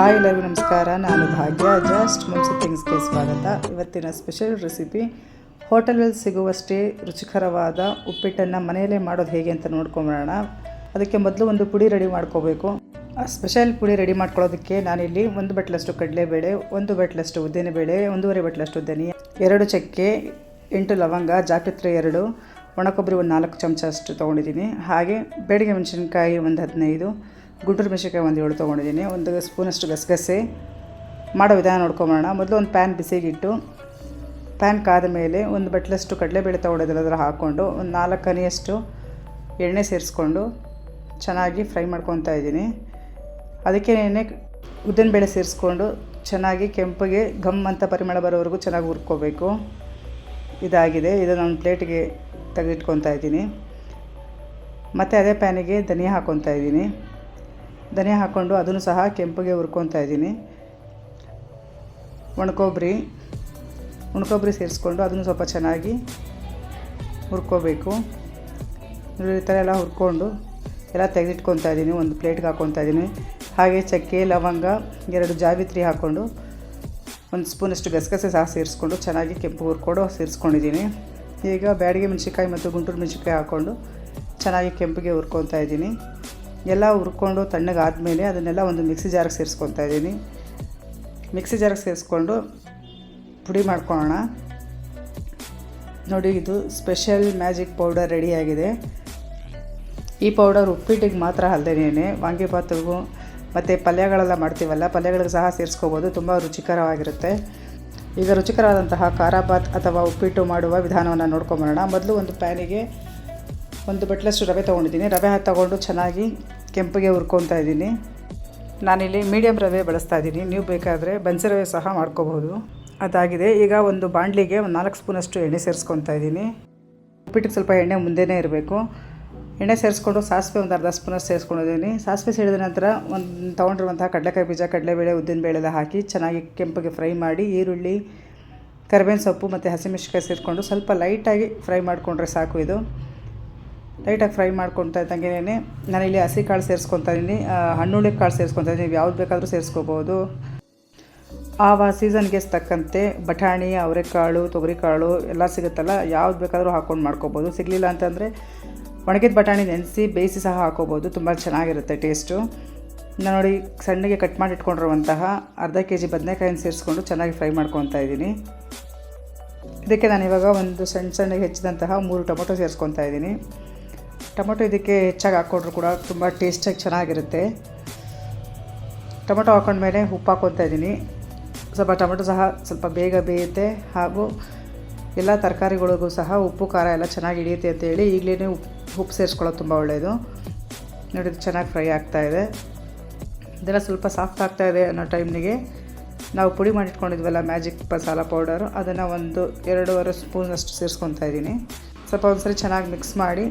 Hi ಎಲ್ಲರಿಗೂ ನಮಸ್ಕಾರ. ನಾನು ಭಾಗ್ಯ. ಜಸ್ಟ್ ಮುಂಚೆ ಥಿಂಗ್ಸ್ಗೆ ಸ್ವಾಗತ. ಇವತ್ತಿನ ಸ್ಪೆಷಲ್ ರೆಸಿಪಿ, ಹೋಟೆಲಲ್ಲಿ ಸಿಗುವಷ್ಟೇ ರುಚಿಕರವಾದ ಉಪ್ಪಿಟ್ಟನ್ನು ಮನೆಯಲ್ಲೇ ಮಾಡೋದು ಹೇಗೆ ಅಂತ ನೋಡ್ಕೊಂಬರೋಣ. ಅದಕ್ಕೆ ಮೊದಲು ಒಂದು ಪುಡಿ ರೆಡಿ ಮಾಡ್ಕೋಬೇಕು. ಆ ಸ್ಪೆಷಲ್ ಪುಡಿ ರೆಡಿ ಮಾಡ್ಕೊಳ್ಳೋದಕ್ಕೆ ನಾನಿಲ್ಲಿ ಒಂದು ಬಟ್ಲಷ್ಟು ಕಡಲೆಬೇಳೆ, ಒಂದು ಬಟ್ಲಷ್ಟು ಉದ್ದಿನಬೇಳೆ, ಒಂದೂವರೆ ಬಟ್ಲಷ್ಟು ಧನಿಯಾ, ಎರಡು ಚಕ್ಕೆ, ಎಂಟು ಲವಂಗ ಜಾಪತ್ರೆ ಎರಡು, ಒಣಕೊಬ್ಬರಿ ಒಂದು ನಾಲ್ಕು ಚಮಚ ಅಷ್ಟು ತೊಗೊಂಡಿದ್ದೀನಿ. ಹಾಗೆ ಬೇಡಿಗೆ ಮೆಣಸಿನ್ಕಾಯಿ ಒಂದು ಹದಿನೈದು ಗುಂಟೂರು ಮೆಣಸಿನ್ಕಾಯಿ ಒಂದು ಏಳು ತೊಗೊಂಡಿದ್ದೀನಿ. ಒಂದು ಸ್ಪೂನಷ್ಟು ಗಸಗಸೆ. ಮಾಡೋ ವಿಧಾನ ನೋಡ್ಕೊಂಬೋಣ ಮೊದಲು ಒಂದು ಪ್ಯಾನ್ ಬಿಸಿಗಿಟ್ಟು, ಪ್ಯಾನ್ ಕಾದ ಮೇಲೆ ಒಂದು ಬಟ್ಲಷ್ಟು ಕಡಲೆಬೇಳೆ ತೊಗೊಂಡಿದ್ದಲ್ಲ ಅದರ ಹಾಕ್ಕೊಂಡು, ಒಂದು ನಾಲ್ಕು ಹನಿಯಷ್ಟು ಎಣ್ಣೆ ಸೇರಿಸ್ಕೊಂಡು ಚೆನ್ನಾಗಿ ಫ್ರೈ ಮಾಡ್ಕೊತಾ ಇದ್ದೀನಿ. ಅದಕ್ಕೆ ಎಣ್ಣೆ ಉದ್ದಿನಬೇಳೆ ಸೇರಿಸ್ಕೊಂಡು ಚೆನ್ನಾಗಿ ಕೆಂಪಗೆ ಘಮ್ ಅಂತ ಪರಿಮಳ ಬರೋವರೆಗೂ ಚೆನ್ನಾಗಿ ಹುರ್ಕೋಬೇಕು. ಇದಾಗಿದೆ. ಇದನ್ನು ಒಂದು ಪ್ಲೇಟಿಗೆ ತೆಗೆದಿಟ್ಕೊತಾ ಇದ್ದೀನಿ. ಮತ್ತು ಅದೇ ಪ್ಯಾನಿಗೆ ಧನಿಯಾ ಹಾಕ್ಕೊತಾ ಇದ್ದೀನಿ. ಧನಿಯಾ ಹಾಕ್ಕೊಂಡು ಅದನ್ನು ಸಹ ಕೆಂಪಗೆ ಹುರ್ಕೊತಾ ಇದ್ದೀನಿ. ಒಣಕೊಬ್ಬರಿ ಒಣಕೊಬ್ಬರಿ ಸೇರಿಸ್ಕೊಂಡು ಅದನ್ನು ಸ್ವಲ್ಪ ಚೆನ್ನಾಗಿ ಹುರ್ಕೋಬೇಕು. ಈ ಥರ ಎಲ್ಲ ಹುರ್ಕೊಂಡು ಎಲ್ಲ ತೆಗೆದಿಟ್ಕೊತಾ ಇದ್ದೀನಿ, ಒಂದು ಪ್ಲೇಟ್ಗೆ ಹಾಕ್ಕೊತಾ ಇದ್ದೀನಿ. ಹಾಗೆ ಚಕ್ಕೆ, ಲವಂಗ, ಎರಡು ಜಾವಿತ್ರಿ ಹಾಕ್ಕೊಂಡು ಒಂದು ಸ್ಪೂನಷ್ಟು ಗಸಗಸೆ ಸಹ ಸೇರಿಸ್ಕೊಂಡು ಚೆನ್ನಾಗಿ ಕೆಂಪು ಹುರ್ಕೊಂಡು ಸೇರಿಸ್ಕೊಂಡಿದ್ದೀನಿ. ಈಗ ಬ್ಯಾಡಿಗೆ ಮೆಣಸಿನ್ಕಾಯಿ ಮತ್ತು ಗುಂಟೂರು ಮೆಣಸಿನ್ಕಾಯಿ ಹಾಕ್ಕೊಂಡು ಚೆನ್ನಾಗಿ ಕೆಂಪಿಗೆ ಹುರ್ಕೊತಾ ಇದ್ದೀನಿ. ಎಲ್ಲ ಹುರ್ಕೊಂಡು ತಣ್ಣಗಾದಮೇಲೆ ಅದನ್ನೆಲ್ಲ ಒಂದು ಮಿಕ್ಸಿ ಜಾರಿಗೆ ಸೇರಿಸ್ಕೊತಾ ಇದ್ದೀನಿ. ಮಿಕ್ಸಿ ಜಾರಿಗೆ ಸೇರಿಸ್ಕೊಂಡು ಪುಡಿ ಮಾಡ್ಕೊಳ್ಳೋಣ. ನೋಡಿ, ಇದು ಸ್ಪೆಷಲ್ ಮ್ಯಾಜಿಕ್ ಪೌಡರ್ ರೆಡಿಯಾಗಿದೆ. ಈ ಪೌಡರ್ ಉಪ್ಪಿಟ್ಟಿಗೆ ಮಾತ್ರ ಅಲ್ಲದೇನೆ ವಾಂಗಿಭಾತಿಗೂ ಮತ್ತು ಪಲ್ಯಗಳೆಲ್ಲ ಮಾಡ್ತೀವಲ್ಲ, ಪಲ್ಯಗಳಿಗೆ ಸಹ ಸೇರಿಸ್ಕೋಬೋದು. ತುಂಬ ರುಚಿಕರವಾಗಿರುತ್ತೆ. ಈಗ ರುಚಿಕರವಾದಂತಹ ಖಾರಾಬಾತ್ ಅಥವಾ ಉಪ್ಪಿಟ್ಟು ಮಾಡುವ ವಿಧಾನವನ್ನು ನೋಡ್ಕೊಂಬರೋಣ. ಮೊದಲು ಒಂದು ಪ್ಯಾನಿಗೆ ಒಂದು ಬಟ್ಲಷ್ಟು ರವೆ ತೊಗೊಂಡಿದ್ದೀನಿ. ರವೆ ತಗೊಂಡು ಚೆನ್ನಾಗಿ ಕೆಂಪಿಗೆ ಹುರ್ಕೊತಾ ಇದ್ದೀನಿ. ನಾನಿಲ್ಲಿ ಮೀಡಿಯಮ್ ರವೆ ಬಳಸ್ತಾ ಇದ್ದೀನಿ. ನೀವು ಬೇಕಾದರೆ ಬನ್ಸಿ ರವೆ ಸಹ ಮಾಡ್ಕೋಬಹುದು. ಅದಾಗಿದೆ. ಈಗ ಒಂದು ಬಾಣಲಿಗೆ ಒಂದು ನಾಲ್ಕು ಸ್ಪೂನಷ್ಟು ಎಣ್ಣೆ ಸೇರಿಸ್ಕೊತಾ ಇದ್ದೀನಿ. ಉಪ್ಪಿಟ್ಟಿಗೆ ಸ್ವಲ್ಪ ಎಣ್ಣೆ ಮುಂದೆನೇ ಇರಬೇಕು. ಎಣ್ಣೆ ಸೇರಿಸ್ಕೊಂಡು ಸಾಸಿವೆ ಒಂದು ಅರ್ಧ ಸ್ಪೂನಷ್ಟು ಸೇರಿಸ್ಕೊಂಡಿದ್ದೀನಿ. ಸಾಸಿವೆ ಸೇರಿದ ನಂತರ ಒಂದು ತೊಗೊಂಡಿರುವಂತಹ ಕಡಲೆಕಾಯಿ ಬೀಜ, ಕಡಲೆಬೇಳೆ ಉದ್ದಿನಬೇಳೆ ಎಲ್ಲ ಹಾಕಿ ಚೆನ್ನಾಗಿ ಕೆಂಪಗೆ ಫ್ರೈ ಮಾಡಿ ಈರುಳ್ಳಿ, ಕರಿಬೇವಿನ ಸೊಪ್ಪು ಮತ್ತು ಹಸಿಮೆಣಸಿಕಾಯಿ ಸೇರಿಕೊಂಡು ಸ್ವಲ್ಪ ಲೈಟಾಗಿ ಫ್ರೈ ಮಾಡಿಕೊಂಡ್ರೆ ಸಾಕು ಇದು. ಲೈಟಾಗಿ ಫ್ರೈ ಮಾಡ್ಕೊತಾ ಇದ್ದಂಗೆ ನಾನಿಲ್ಲಿ ಹಸಿ ಕಾಳು ಸೇರಿಸ್ಕೊತಾ ಇದ್ದೀನಿ. ಹಣ್ಣುಳ್ಳಿ ಕಾಳು ಸೇರಿಸ್ಕೊತಾ ಇದ್ದೀನಿ. ಯಾವ್ದು ಬೇಕಾದರೂ ಸೇರಿಸ್ಕೋಬೋದು. ಆವ ಸೀಸನ್ಗೆ ತಕ್ಕಂತೆ ಬಟಾಣಿ, ಅವರೆಕಾಳು, ತೊಗರಿಕಾಳು ಎಲ್ಲ ಸಿಗುತ್ತಲ್ಲ, ಯಾವ್ದು ಬೇಕಾದರೂ ಹಾಕ್ಕೊಂಡು ಮಾಡ್ಕೋಬೋದು. ಸಿಗಲಿಲ್ಲ ಅಂತಂದರೆ ಒಣಗಿದ ಬಟಾಣಿ ನೆನೆಸಿ ಬೇಯಿಸಿ ಸಹ ಹಾಕೋಬೋದು. ತುಂಬ ಚೆನ್ನಾಗಿರುತ್ತೆ ಟೇಸ್ಟು ನಾನು ನೋಡಿ ಸಣ್ಣಗೆ ಕಟ್ ಮಾಡಿ ಇಟ್ಕೊಂಡಿರುವಂತಹ ಅರ್ಧ ಕೆ ಜಿ ಬದನೆಕಾಯಿನ ಸೇರಿಸ್ಕೊಂಡು ಚೆನ್ನಾಗಿ ಫ್ರೈ ಮಾಡ್ಕೊತಾ ಇದ್ದೀನಿ. ಇದಕ್ಕೆ ನಾನು ಇವಾಗ ಒಂದು ಸಣ್ಣ ಸಣ್ಣಗೆ ಹೆಚ್ಚಿದಂತಹ ಮೂರು ಟೊಮೊಟೊ ಸೇರಿಸ್ಕೊತಾ ಇದ್ದೀನಿ. ಟೊಮೊಟೊ ಇದಕ್ಕೆ ಹೆಚ್ಚಾಗಿ ಹಾಕ್ಕೊಂಡ್ರು ಕೂಡ ತುಂಬ ಟೇಸ್ಟಾಗಿ ಚೆನ್ನಾಗಿರುತ್ತೆ. ಟೊಮೊಟೊ ಹಾಕೊಂಡ್ಮೇಲೆ ಉಪ್ಪು ಹಾಕ್ಕೊತಾ ಇದ್ದೀನಿ. ಸ್ವಲ್ಪ ಟೊಮೊಟೊ ಸಹ ಸ್ವಲ್ಪ ಬೇಗ ಬೇಯುತ್ತೆ ಹಾಗೂ ಎಲ್ಲ ತರಕಾರಿಗಳಿಗೂ ಸಹ ಉಪ್ಪು, ಖಾರ ಎಲ್ಲ ಚೆನ್ನಾಗಿ ಹಿಡಿಯುತ್ತೆ ಅಂತೇಳಿ ಈಗಲೇ ಉಪ್ಪು ಉಪ್ಪು ಸೇರಿಸ್ಕೊಳ್ಳೋದು ತುಂಬ ಒಳ್ಳೆಯದು ನೋಡಿ ಚೆನ್ನಾಗಿ ಫ್ರೈ ಆಗ್ತಾ ಇದೆ. ಇದೆಲ್ಲ ಸ್ವಲ್ಪ ಸಾಫ್ಟ್ ಆಗ್ತಾಯಿದೆ ಅನ್ನೋ ಟೈಮ್ನಿಗೆ ನಾವು ಪುಡಿ ಮಾಡಿಟ್ಕೊಂಡಿದ್ವಲ್ಲ ಮ್ಯಾಜಿಕ್ ಮಸಾಲ ಪೌಡರು, ಅದನ್ನು ಒಂದು ಎರಡೂವರೆ ಸ್ಪೂನಷ್ಟು ಸೇರಿಸ್ಕೊತಾ ಇದ್ದೀನಿ. ಸ್ವಲ್ಪ ಒಂದ್ಸರಿ ಚೆನ್ನಾಗಿ ಮಿಕ್ಸ್ ಮಾಡಿ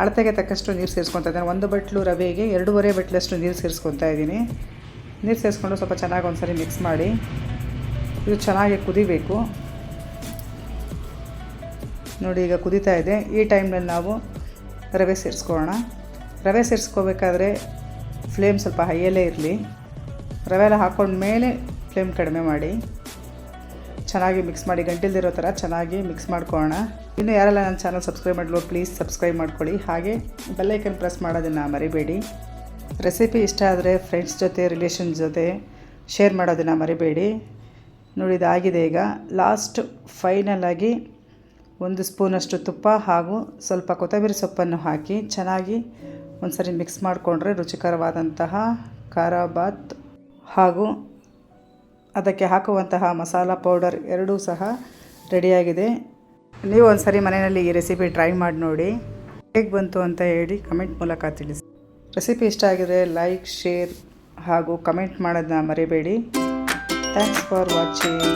ಅಳತೆಗೆ ತಕ್ಕಷ್ಟು ನೀರು ಸೇರಿಸ್ಕೊತಾ ಇದ್ದೀನಿ. ಒಂದು ಬಟ್ಲು ರವೆಗೆ ಎರಡೂವರೆ ಬಟ್ಲಷ್ಟು ನೀರು ಸೇರಿಸ್ಕೊತಾ ಇದ್ದೀನಿ. ನೀರು ಸೇರಿಸ್ಕೊಂಡು ಸ್ವಲ್ಪ ಚೆನ್ನಾಗಿ ಒಂದ್ಸರಿ ಮಿಕ್ಸ್ ಮಾಡಿ. ಇದು ಚೆನ್ನಾಗಿ ಕುದಿಬೇಕು. ನೋಡಿ, ಈಗ ಕುದೀತಾ ಇದೆ. ಈ ಟೈಮ್ನಲ್ಲಿ ನಾವು ರವೆ ಸೇರಿಸ್ಕೊಳ್ಳೋಣ. ರವೆ ಸೇರಿಸ್ಕೋಬೇಕಾದ್ರೆ ಫ್ಲೇಮ್ ಸ್ವಲ್ಪ ಹೈಯಲ್ಲೇ ಇರಲಿ. ರವೆ ಎಲ್ಲ ಹಾಕ್ಕೊಂಡ್ಮೇಲೆ ಫ್ಲೇಮ್ ಕಡಿಮೆ ಮಾಡಿ. ಚೆನ್ನಾಗಿ ಮಿಕ್ಸ್ ಮಾಡಿ, ಗಂಟಿಲ್ದಿರೋ ಥರ ಚೆನ್ನಾಗಿ ಮಿಕ್ಸ್ ಮಾಡ್ಕೊಳ್ಳೋಣ. ಇನ್ನು ಯಾರೆಲ್ಲ ನನ್ನ ಚಾನಲ್ ಸಬ್ಸ್ಕ್ರೈಬ್ ಮಾಡಲು ಪ್ಲೀಸ್ ಸಬ್ಸ್ಕ್ರೈಬ್ ಮಾಡ್ಕೊಳ್ಳಿ. ಹಾಗೆ ಬೆಲ್ಲೈಕನ್ ಪ್ರೆಸ್ ಮಾಡೋದನ್ನು ಮರಿಬೇಡಿ. ರೆಸಿಪಿ ಇಷ್ಟ ಆದರೆ ಫ್ರೆಂಡ್ಸ್ ಜೊತೆ ರಿಲೇಷನ್ ಜೊತೆ ಶೇರ್ ಮಾಡೋದನ್ನು ಮರಿಬೇಡಿ. ನೋಡಿ, ಇದಾಗಿದೆ ಈಗ. ಲಾಸ್ಟ್ ಫೈನಲಾಗಿ ಒಂದು ಸ್ಪೂನಷ್ಟು ತುಪ್ಪ ಹಾಗೂ ಸ್ವಲ್ಪ ಕೊತ್ತಂಬರಿ ಸೊಪ್ಪನ್ನು ಹಾಕಿ ಚೆನ್ನಾಗಿ ಒಂದು ಸರಿ ಮಿಕ್ಸ್ ಮಾಡಿಕೊಂಡ್ರೆ ರುಚಿಕರವಾದಂತಹ ಖಾರಾಬಾತ್ ಹಾಗೂ ಅದಕ್ಕೆ ಹಾಕುವಂತಹ ಮಸಾಲ ಪೌಡರ್ ಎರಡೂ ಸಹ ರೆಡಿಯಾಗಿದೆ. ನೀವು ಒಂದು ಸರಿ ಮನೆಯಲ್ಲಿ ಈ ರೆಸಿಪಿ ಟ್ರೈ ಮಾಡಿ ನೋಡಿ. ಹೇಗೆ ಬಂತು ಅಂತ ಹೇಳಿ ಕಮೆಂಟ್ ಮೂಲಕ ತಿಳಿಸಿ. ರೆಸಿಪಿ ಇಷ್ಟ ಆಗಿದೆ ಲೈಕ್, ಶೇರ್ ಹಾಗೂ ಕಮೆಂಟ್ ಮಾಡೋದನ್ನ ಮರಿಬೇಡಿ. Thanks for watching.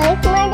Like my